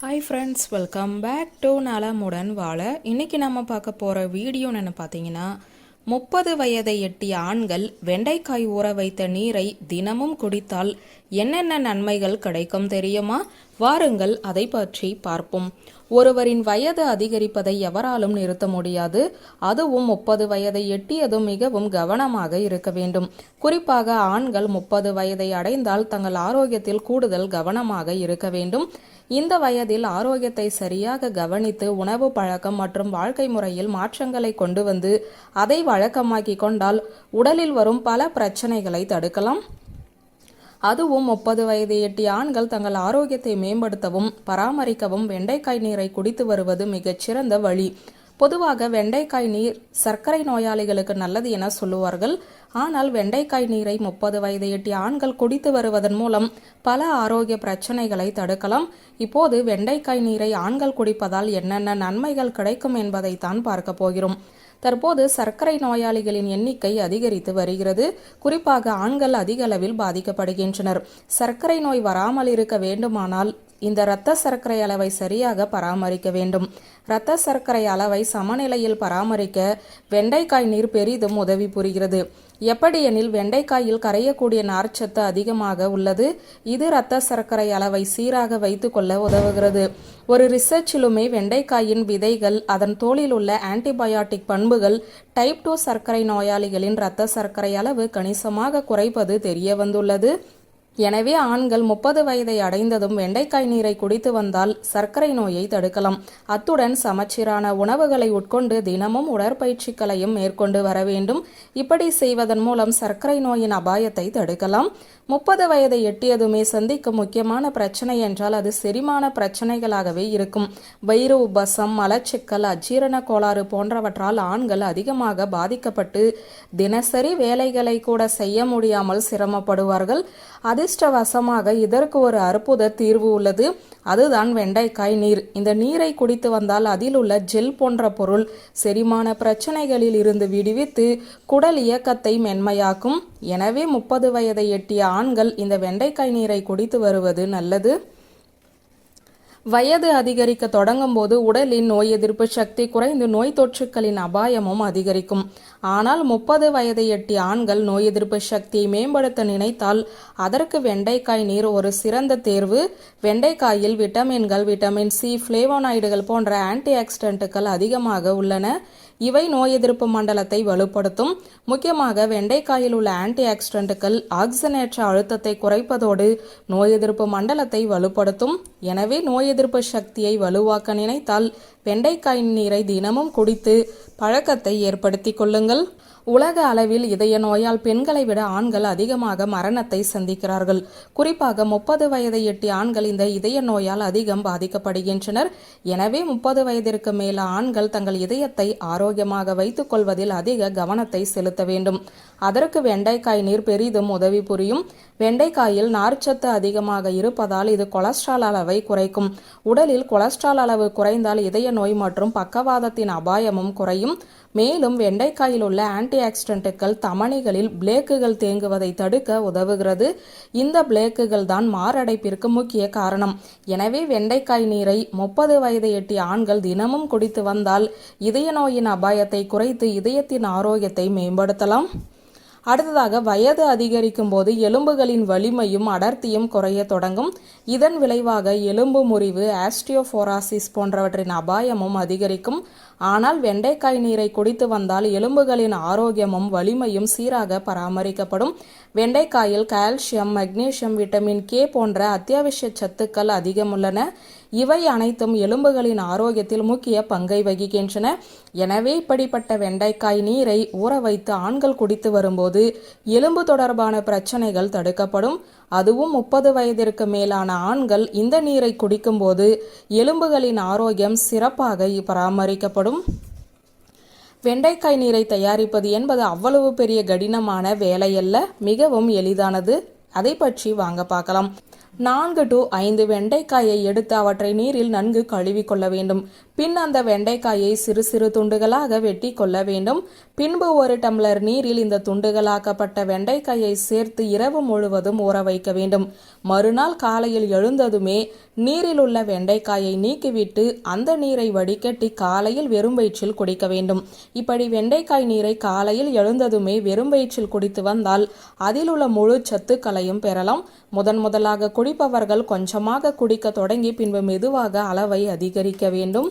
Hi friends welcome back to நலமுடன் வாழ இன்னைக்கு நம்ம பார்க்க போகிற வீடியோ என்ன பார்த்தீங்கன்னா முப்பது வயதை எட்டிய ஆண்கள் வெண்டைக்காய் ஊற வைத்த நீரை தினமும் குடித்தால் என்னென்ன நன்மைகள் கிடைக்கும் தெரியுமா? வாருங்கள் அதை பற்றி பார்ப்போம். ஒருவரின் வயது அதிகரிப்பதை எவராலும் நிறுத்த முடியாது. அதுவும் முப்பது வயதை எட்டியதும் மிகவும் கவனமாக இருக்க வேண்டும். குறிப்பாக ஆண்கள் முப்பது வயதை அடைந்தால் தங்கள் ஆரோக்கியத்தில் கூடுதல் கவனமாக இருக்க வேண்டும். இந்த வயதில் ஆரோக்கியத்தை சரியாக கவனித்து உணவு பழக்கம் மற்றும் வாழ்க்கை முறையில் மாற்றங்களை கொண்டு வந்து அதை வழக்கமாக்கி கொண்டால் உடலில் வரும் பல பிரச்சனைகளை தடுக்கலாம். அதுவும் முப்பது வயது எட்டிய ஆண்கள் தங்கள் ஆரோக்கியத்தை மேம்படுத்தவும் பராமரிக்கவும் வெண்டைக்காய் நீரை குடித்து வருவது மிகச்சிறந்த வழி. பொதுவாக வெண்டைக்காய் நீர் சர்க்கரை நோயாளிகளுக்கு நல்லது என சொல்லுவார்கள். ஆனால் வெண்டைக்காய் நீரை முப்பது வயது எட்டிய ஆண்கள் குடித்து வருவதன் மூலம் பல ஆரோக்கிய பிரச்சனைகளை தடுக்கலாம். இப்போது வெண்டைக்காய் நீரை ஆண்கள் குடிப்பதால் என்னென்ன நன்மைகள் கிடைக்கும் என்பதை தான் பார்க்க போகிறோம். தற்போது சர்க்கரை நோயாளிகளின் எண்ணிக்கை அதிகரித்து வருகிறது. குறிப்பாக ஆண்கள் அதிக அளவில் பாதிக்கப்படுகின்றனர். சர்க்கரை நோய் வராமல் இருக்க வேண்டுமானால் இந்த இரத்த சர்க்கரை அளவை சரியாக பராமரிக்க வேண்டும். இரத்த சர்க்கரை அளவை சமநிலையில் பராமரிக்க வெண்டைக்காய் நீர் பெரிதும் உதவி புரிகிறது. எப்படியெனில் வெண்டைக்காயில் கரையக்கூடிய நார்ச்சத்து அதிகமாக உள்ளது. இது இரத்த சர்க்கரை அளவை சீராக வைத்துக்கொள்ள உதவுகிறது. ஒரு ரிசர்ச்சிலுமே வெண்டைக்காயின் விதைகள் அதன் தோலில் உள்ள ஆன்டிபயாட்டிக் பண்புகள் டைப் டூ சர்க்கரை நோயாளிகளின் இரத்த சர்க்கரை அளவு கணிசமாக குறைப்பது தெரிய வந்துள்ளது எனவே ஆண்கள் முப்பது வயதை அடைந்ததும் வெண்டைக்காய் நீரை குடித்து வந்தால் சர்க்கரை நோயை தடுக்கலாம். அத்துடன் சமச்சீரான உணவுகளை உட்கொண்டு தினமும் உடற்பயிற்சிகளையும் மேற்கொண்டு வர வேண்டும். இப்படி செய்வதன் மூலம் சர்க்கரை நோயின் அபாயத்தை தடுக்கலாம். முப்பது வயதை எட்டியதுமே சந்திக்கும் முக்கியமான பிரச்சனை என்றால் அது செரிமான பிரச்சனைகளாகவே இருக்கும். வயிறு உபசம் மலச்சிக்கல் அஜீரண கோளாறு போன்றவற்றால் ஆண்கள் அதிகமாக பாதிக்கப்பட்டு தினசரி வேலைகளை கூட செய்ய முடியாமல் சிரமப்படுவார்கள். அது அதிர்ஷ்டவசமாக இதற்கு ஒரு அற்புத தீர்வு உள்ளது. அதுதான் வெண்டைக்காய் நீர். இந்த நீரை குடித்து வந்தால் அதில் உள்ள ஜெல் போன்ற பொருள் செரிமான பிரச்சனைகளில் இருந்து விடுவித்து குடல் இயக்கத்தை மென்மையாக்கும். எனவே முப்பது வயதை எட்டிய ஆண்கள் இந்த வெண்டைக்காய் நீரை குடித்து வருவது நல்லது. வயது அதிகரிக்க தொடங்கும் போது உடலின் நோய் எதிர்ப்பு சக்தி குறைந்து நோய் தொற்றுக்களின் அபாயமும் அதிகரிக்கும். ஆனால் முப்பது வயதை எட்டிய ஆண்கள் நோய் எதிர்ப்பு சக்தியை மேம்படுத்த நினைத்தால் அதற்கு வெண்டைக்காய் நீர் ஒரு சிறந்த தேர்வு. வெண்டைக்காயில் விட்டமின்கள் விட்டமின் சி ஃப்ளேவோனாய்டுகள் போன்ற ஆன்டி ஆக்சிடென்ட்டுகள் அதிகமாக உள்ளன. இவை நோய் எதிர்ப்பு மண்டலத்தை வலுப்படுத்தும். முக்கியமாக வெண்டைக்காயில் உள்ள ஆன்டி ஆக்சிடென்ட்டுகள் ஆக்சிஜனேற்ற அழுத்தத்தை குறைப்பதோடு நோய் எதிர்ப்பு மண்டலத்தை வலுப்படுத்தும். எனவே நோய் எதிர்ப்பு சக்தியை வலுவாக்க நினைத்தால் வெண்டைக்காய் நீரை தினமும் குடித்து பழக்கத்தை ஏற்படுத்திக் கொள்ளுங்கள். உலக அளவில் இதய நோயால் பெண்களை விட ஆண்கள் அதிகமாக மரணத்தை சந்திக்கிறார்கள். குறிப்பாக முப்பது வயதை எட்டி ஆண்கள் இந்த இதய நோயால் அதிகம் பாதிக்கப்படுகின்றனர். எனவே முப்பது வயதிற்கு மேல ஆண்கள் தங்கள் இதயத்தை ஆரோக்கியமாக வைத்துக் கொள்வதில் அதிக கவனத்தை செலுத்த வேண்டும். அதற்கு வெண்டைக்காய் நீர் பெரிதும் உதவி புரியும். வெண்டைக்காயில் நார்ச்சத்து அதிகமாக இருப்பதால் இது கொலஸ்ட்ரால் அளவை குறைக்கும். உடலில் கொலஸ்ட்ரால் அளவு குறைந்தால் இதய நோய் மற்றும் பக்கவாதத்தின் அபாயமும் குறையும். மேலும் வெண்டைக்காயில் உள்ள ஆன்டி ஆக்சிடென்ட்டுகள் தமணிகளில் பிளேக்குகள் தேங்குவதை தடுக்க உதவுகிறது. இந்த பிளேக்குகள் தான் மாரடைப்பிற்கு முக்கிய காரணம். எனவே வெண்டைக்காய் நீரை முப்பது வயதை எட்டிய ஆண்கள் தினமும் குடித்து வந்தால் இதய நோயின் அபாயத்தை குறைத்து இதயத்தின் ஆரோக்கியத்தை மேம்படுத்தலாம். அடுத்ததாக வயது அதிகரிக்கும் போது எலும்புகளின் வலிமையும் அடர்த்தியும் குறைய தொடங்கும். இதன் விளைவாக எலும்பு முறிவு ஆஸ்டியோஃபோராசிஸ் போன்றவற்றின் அபாயமும் அதிகரிக்கும். ஆனால் வெண்டைக்காய் நீரை குடித்து வந்தால் எலும்புகளின் ஆரோக்கியமும் வலிமையும் சீராக பராமரிக்கப்படும். வெண்டைக்காயில் கால்சியம் மக்னீசியம் விட்டமின் கே போன்ற அத்தியாவசிய சத்துக்கள் அதிகம் உள்ளன இவை அனைத்தும் எலும்புகளின் ஆரோக்கியத்தில் முக்கிய பங்கை வகிக்கின்றன. எனவே இப்படிப்பட்ட வெண்டைக்காய் நீரை ஊற வைத்து ஆண்கள் குடித்து வரும்போது எலும்பு தொடர்பான பிரச்சனைகள் தடுக்கப்படும். அதுவும் முப்பது வயதிற்கு மேலான ஆண்கள் இந்த நீரை குடிக்கும்போது எலும்புகளின் ஆரோக்கியம் சிறப்பாக பராமரிக்கப்படும். வெண்டைக்காய் நீரை தயாரிப்பது என்பது அவ்வளவு பெரிய கடினமான வேலையல்ல மிகவும் எளிதானது. அதை பற்றி வாங்க பார்க்கலாம். நான்கு டு ஐந்து வெண்டைக்காயை எடுத்து அவற்றை நீரில் நன்கு கழுவி கொள்ள வேண்டும். பின் அந்த வெண்டைக்காயை சிறு சிறு துண்டுகளாக வெட்டி கொள்ள வேண்டும். பின்பு ஒரு டம்ளர் நீரில் இந்த துண்டுகளாக்கப்பட்ட வெண்டைக்காயை சேர்த்து இரவு முழுவதும் ஊற வைக்க வேண்டும். மறுநாள் காலையில் எழுந்ததுமே நீரில் உள்ள வெண்டைக்காயை நீக்கிவிட்டு அந்த நீரை வடிகட்டி காலையில் வெறும் வயிற்றில் குடிக்க வேண்டும். இப்படி வெண்டைக்காய் நீரை காலையில் எழுந்ததுமே வெறும் வயிற்றில் குடித்து வந்தால் அதில் உள்ள முழு சத்துக்களையும் பெறலாம். முதன் முதலாக குடிப்பவர்கள் கொஞ்சமாக குடிக்க தொடங்கி பின்பு மெதுவாக அளவை அதிகரிக்க வேண்டும்.